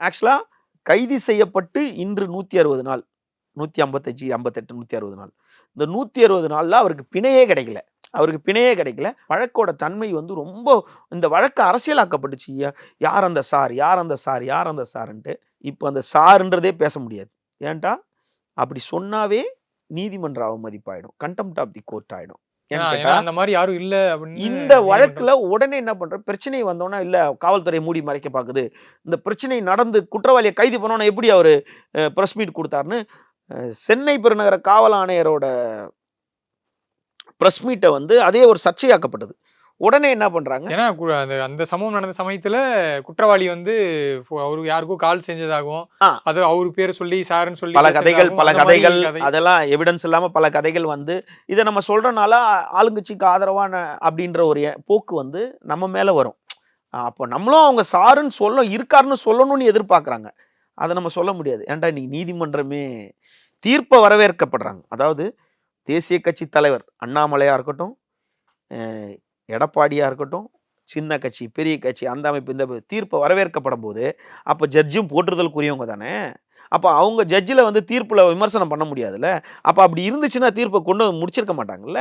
ஆக்சுவலாக கைது செய்யப்பட்டு இன்று நூற்றி அறுபது நாள். நூற்றி ஐம்பத்தஞ்சு ஐம்பத்தெட்டு நூற்றி அறுபது நாள். இந்த நூற்றி அறுபது நாளில் அவருக்கு பிணையே கிடைக்கல. அவருக்கு பிணையே கிடைக்கல. வழக்கோட தன்மை வந்து ரொம்ப இந்த வழக்கு அரசியலாக்கப்பட்டுச்சு யார் அந்த சார் யார் அந்த சார் யார் அந்த சாருன்ட்டு இப்போ அந்த சாருன்றதே பேச முடியாது. ஏன்டா அப்படி சொன்னாவே நீதிமன்ற அவமதிப்பாயிடும். கண்டெம்ட் ஆஃப் தி கோர்ட் ஆகிடும் அந்த மாதிரி யாரும் இல்ல இந்த வழக்குல உடனே என்ன பண்ற பிரச்சனை வந்தோன்னா இல்ல காவல்துறை மூடி மறைக்க பாக்குது. இந்த பிரச்சனை நடந்து குற்றவாளியை கைது பண்ணோன்னா எப்படி அவரு பிரஸ் மீட் கொடுத்தாருன்னு சென்னை பெருநகர காவல் ஆணையரோட பிரஸ் மீட்டை வந்து அதே ஒரு சர்ச்சையாக்கப்பட்டது. உடனே என்ன பண்றாங்க? ஏன்னா அந்த அந்த சம்பவம் நடந்த சமயத்துல குற்றவாளி வந்து அவருக்கு யாருக்கும் கால் செஞ்சதாகவும். அது அவரு பேரை சொல்லி சாருன்னு சொல்லி பல கதைகள் பல கதைகள் கதை. அதெல்லாம் எவிடன்ஸ் இல்லாம பல கதைகள் வந்து இதை நம்ம சொல்றனால ஆளுங்கட்சிக்கு ஆதரவான அப்படின்ற ஒரு போக்கு வந்து நம்ம மேல வரும். அப்போ நம்மளும் அவங்க சாருன்னு சொல்ல இருக்காருன்னு சொல்லணும்னு எதிர்பார்க்கறாங்க. அதை நம்ம சொல்ல முடியாது. ஏன்டா நீ நீதிமன்றமே தீர்ப்பை வரவேற்கப்படுறாங்க. அதாவது தேசிய கட்சி தலைவர் அண்ணாமலையா இருக்கட்டும் எடப்பாடியாக இருக்கட்டும் சின்ன கட்சி பெரிய கட்சி அந்த அமைப்பு இந்த தீர்ப்பை வரவேற்கப்படும் போது அப்போ ஜட்ஜும் போற்றுதலுக்குரியவங்க தானே? அப்போ அவங்க ஜட்ஜில் வந்து தீர்ப்பில் விமர்சனம் பண்ண முடியாதுல்ல? அப்போ அப்படி இருந்துச்சுன்னா தீர்ப்பை கொண்டு வந்து முடிச்சிருக்க மாட்டாங்கல்ல?